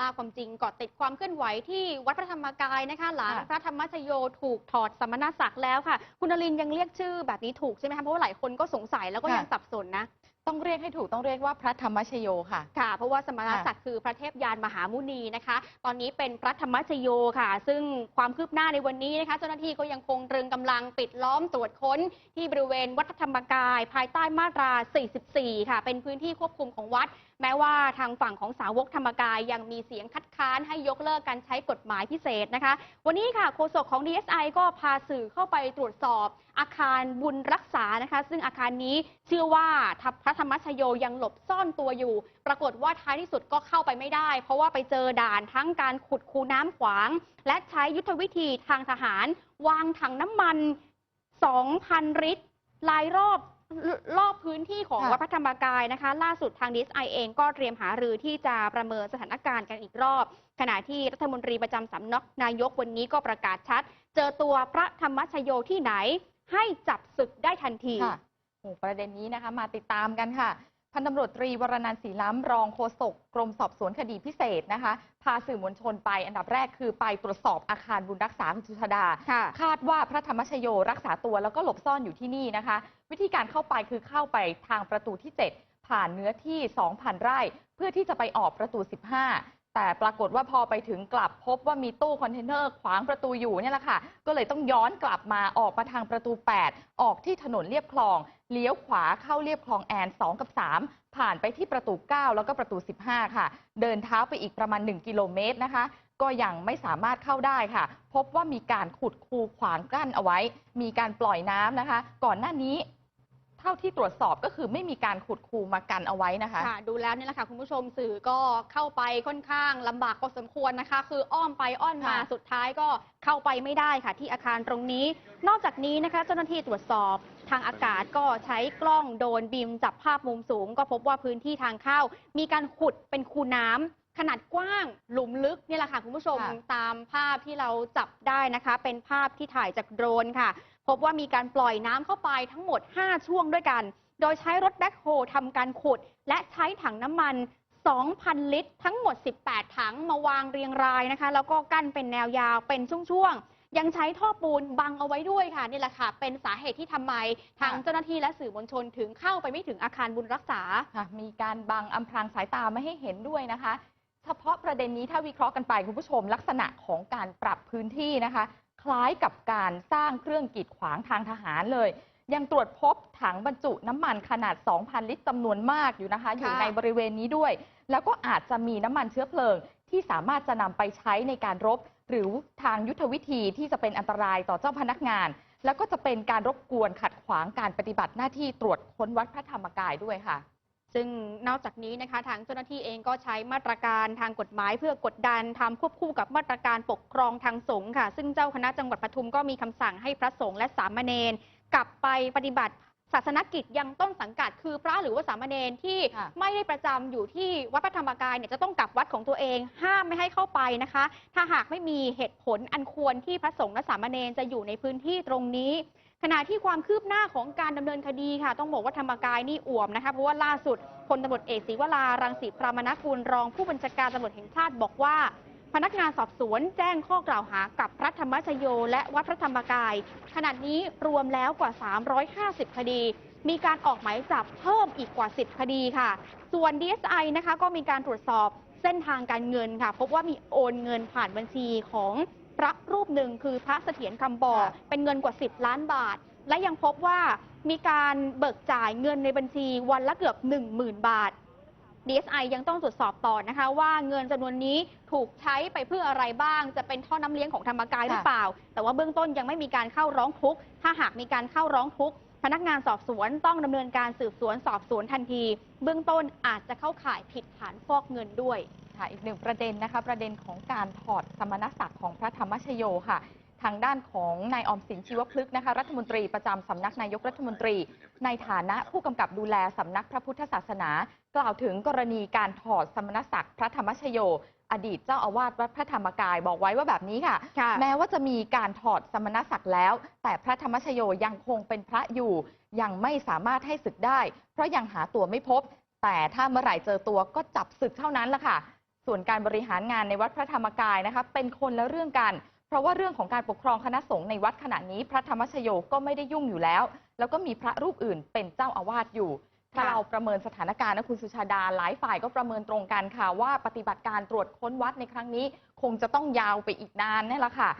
ล่าความจริงเกาะติดความเคลื่อนไหวที่วัดพระธรรมกายนะคะ หลังค่ะพระธรรมชโยถูกถอดสมณศักดิ์แล้วค่ะ คุณนรินทร์ยังเรียกชื่อแบบนี้ถูกใช่ไหมคะเพราะว่าหลายคนก็สงสัยแล้วก็ค่ะยังสับสนนะ ต้องเรียกให้ถูกต้องเรียกว่าพระธรรมชโยค่ะ ค่ะ เพราะว่าสมณศักดิ์คือพระเทพยานมหามุนีนะคะ ตอนนี้เป็นพระธรรมชโยค่ะ ซึ่งความคืบหน้าในวันนี้นะคะ เจ้าหน้าที่ก็ยังคงตรึงกำลังปิดล้อมตรวจค้น ที่บริเวณวัดพระธรรมกาย ภายใต้มาตรา 44 ค่ะ เป็นพื้นที่ควบคุมของวัด แม้ว่าทางฝั่งของสาวกธรรมกายยังมีเสียงคัดค้านให้ยกเลิกการใช้กฎหมายพิเศษนะคะ วันนี้ค่ะโฆษกของ DSI ก็พาสื่อเข้าไปตรวจสอบอาคารบุญรักษานะคะ ซึ่งอาคารนี้ เชื่อว่าทัพพระธรรมชโยยังหลบซ่อนตัวอยู่ ปรากฏว่าท้ายที่สุดก็เข้าไปไม่ได้ เพราะว่าไปเจอด่านทั้งการขุดคูน้ำขวาง และใช้ยุทธวิธีทางทหาร วางถังน้ำมัน 2,000 ลิตรหลายรอบรอบพื้นที่ของค่ะวัดพระธรรมกายนะคะ ล่าสุดทาง DSI เองก็เตรียมหารือที่จะประเมินสถานการณ์กันอีกรอบ ขณะที่รัฐมนตรีประจำสำนักนายกวันนี้ก็ประกาศชัด เจอตัวพระธรรมชโยที่ไหน ให้จับศึกได้ทันทีค่ะโอ้ ประเด็นนี้นะคะมาติดตามกันค่ะ พันตำรวจตรีวรนันท์ศรีล้ำรองโฆษกกรมสอบสวนคดีพิเศษนะคะ พาสื่อมวลชนไปอันดับแรกคือไปตรวจสอบอาคารบุญรักษาคุณสุชาดา ค่ะ คาดว่าพระธรรมชโยรักษาตัวแล้วก็หลบซ่อนอยู่ที่นี่นะคะ วิธีการเข้าไปคือเข้าไปทางประตูที่ 7 ผ่านเนื้อที่ 2,000 ไร่ เพื่อที่จะไปออกประตู 15 แต่ปรากฏว่าพอไปถึงกลับพบว่ามีตู้คอนเทนเนอร์ขวางประตูอยู่เนี่ยแหละค่ะ ก็เลยต้องย้อนกลับมาออกมาทางประตู 8 ออกที่ถนนเลียบคลอง เลี้ยวขวาเข้าเลียบคลองแอน 2 กับ 3 ผ่านไปที่ประตู 9 แล้วก็ประตู 15 ค่ะ เดินเท้าไปอีกประมาณ 1 กิโลเมตรนะคะ ก็ยังไม่สามารถเข้าได้ค่ะ พบว่ามีการขุดคูขวางกั้นเอาไว้ มีการปล่อยน้ำนะคะ ก่อนหน้านี้ เท่าที่ตรวจสอบก็คือไม่มีการขุดคูมากันเอาไว้นะคะ ค่ะดูแล้วเนี่ยแหละค่ะคุณผู้ชมสื่อก็เข้าไปค่อนข้างลำบากพอสมควรนะคะ คืออ้อมไปอ้อนมาค่ะ สุดท้ายก็เข้าไปไม่ได้ค่ะ ที่อาคารตรงนี้ นอกจากนี้นะคะ เจ้าหน้าที่ตรวจสอบทางอากาศก็ใช้กล้องโดรนบีมจับภาพมุมสูง ก็พบว่าพื้นที่ทางเข้ามีการขุดเป็นคูน้ำ ขนาดกว้างหลุมลึกเนี่ยแหละค่ะคุณผู้ชมค่ะ ตามภาพที่เราจับได้นะคะ เป็นภาพที่ถ่ายจากโดรนค่ะ พบว่ามีการปล่อยน้ำเข้าไปทั้งหมด 5 ช่วงด้วยกัน โดยใช้รถแบ็คโฮทำการขุด และใช้ถังน้ำมัน 2,000 ลิตร ทั้งหมด 18 ถังมาวางเรียงรายนะคะ แล้วก็กั้นเป็นแนวยาวเป็นช่วงๆ ยังใช้ท่อปูนบังเอาไว้ด้วยค่ะนี่แหละค่ะ เป็นสาเหตุที่ทำไมทางค่ะ เจ้าหน้าที่และสื่อมวลชนถึงเข้าไปไม่ถึงอาคารบุญรักษา ค่ะมีการบังอำพรางสายตาไม่ให้เห็นด้วยนะคะ เฉพาะประเด็นนี้ถ้าวิเคราะห์กันไปคุณผู้ชมลักษณะของการปรับพื้นที่นะคะ คล้ายกับการสร้างเครื่องกีดขวางทางทหารเลย ยังตรวจพบถังบรรจุน้ำมันขนาด 2,000 ลิตรจำนวนมากอยู่นะคะ อยู่ในบริเวณนี้ด้วย แล้วก็อาจจะมีน้ำมันเชื้อเพลิง ที่สามารถจะนำไปใช้ในการรบ หรือทางยุทธวิธีที่จะเป็นอันตรายต่อเจ้าพนักงาน แล้วก็จะเป็นการรบกวนขัดขวางการปฏิบัติหน้าที่ตรวจค้นวัดพระธรรมกายด้วยค่ะ ซึ่งนอกจากนี้นะคะทางเจ้าหน้าที่เองก็ใช้มาตรการทางกฎหมายเพื่อกดดันทำควบคู่กับมาตรการปกครองทางสงฆ์ค่ะ ซึ่งเจ้าคณะจังหวัดปทุมก็มีคำสั่งให้พระสงฆ์และสามเณรกลับไปปฏิบัติศาสนกิจยังต้นสังกัดคือพระหรือว่าสามเณรที่ค่ะไม่ได้ประจำอยู่ที่วัดพระธรรมกายเนี่ยจะต้องกลับวัดของตัวเอง ห้ามไม่ให้เข้าไปนะคะ ถ้าหากไม่มีเหตุผลอันควรที่พระสงฆ์และสามเณรจะอยู่ในพื้นที่ตรงนี้ ขณะที่ความคืบหน้าของการดำเนินคดีค่ะ ต้องบอกว่าธรรมกายนี่อ่วมนะคะ เพราะว่าล่าสุดพลตำรวจเอกศรีวรารังสีพรามนกุลรองผู้บัญชาการตำรวจแห่งชาติบอกว่า พนักงานสอบสวนแจ้งข้อกล่าวหากับพระธรรมชโย และวัดพระธรรมกาย ขณะนี้รวมแล้วกว่า 350 คดี มีการออกหมายจับเพิ่มอีกกว่า 10 คดีค่ะ ส่วน DSI นะคะก็มีการตรวจสอบเส้นทางการเงินค่ะ พบว่ามีโอนเงินผ่านบัญชีของ พระรูปหนึ่งคือพระเสถียรคำบอกค่ะเป็นเงินกว่า 10 ล้านบาท และยังพบว่ามีการเบิกจ่ายเงินในบัญชีวันละเกือบ 10,000 บาท DSI ยังต้องตรวจสอบต่อนะคะ ว่าเงินจำนวนนี้ถูกใช้ไปเพื่ออะไรบ้าง จะเป็นท่อน้ำเลี้ยงของธรรมกายหรือเปล่า แต่ว่าเบื้องต้นยังไม่มีการเข้าร้องทุกข์ ถ้าหากมีการเข้าร้องทุกข์ พนักงานสอบสวนต้องดำเนินการสืบสวนสอบสวนทันที เบื้องต้นอาจจะเข้าข่ายผิดฐานฟอกเงินด้วย ค่ะอีกหนึ่งประเด็นนะคะประเด็นของการถอดสมณศักดิ์ของพระธรรมชโยค่ะ ทางด้านของนายออมสินชีวพฤกษ์นะคะรัฐมนตรีประจำสำนักนายกรัฐมนตรี ในฐานะผู้กำกับดูแลสำนักพระพุทธศาสนา กล่าวถึงกรณีการถอดสมณศักดิ์พระธรรมชโย อดีตเจ้าอาวาสวัดพระธรรมกายบอกไว้ว่าแบบนี้ค่ะค่ะ แม้ว่าจะมีการถอดสมณศักดิ์แล้ว แต่พระธรรมชโยยังคงเป็นพระอยู่ ยังไม่สามารถให้ศึกได้ เพราะยังหาตัวไม่พบแต่ถ้าเมื่อไหร่เจอตัวก็จับศึกเท่านั้นละค่ะ ส่วนการบริหารงานในวัดพระธรรมกายนะคะเป็นคนละเรื่องกัน เพราะว่าเรื่องของการปกครองคณะสงฆ์ในวัดขณะนี้ พระธรรมชโยก็ไม่ได้ยุ่งอยู่แล้ว แล้วก็มีพระรูปอื่นเป็นเจ้าอาวาสอยู่ ถ้าเราประเมินสถานการณ์นะคุณสุชาดาหลายฝ่ายก็ประเมินตรงกันค่ะ ว่าปฏิบัติการตรวจค้นวัดในครั้งนี้ คงจะต้องยาวไปอีกนานนี่แหละค่ะ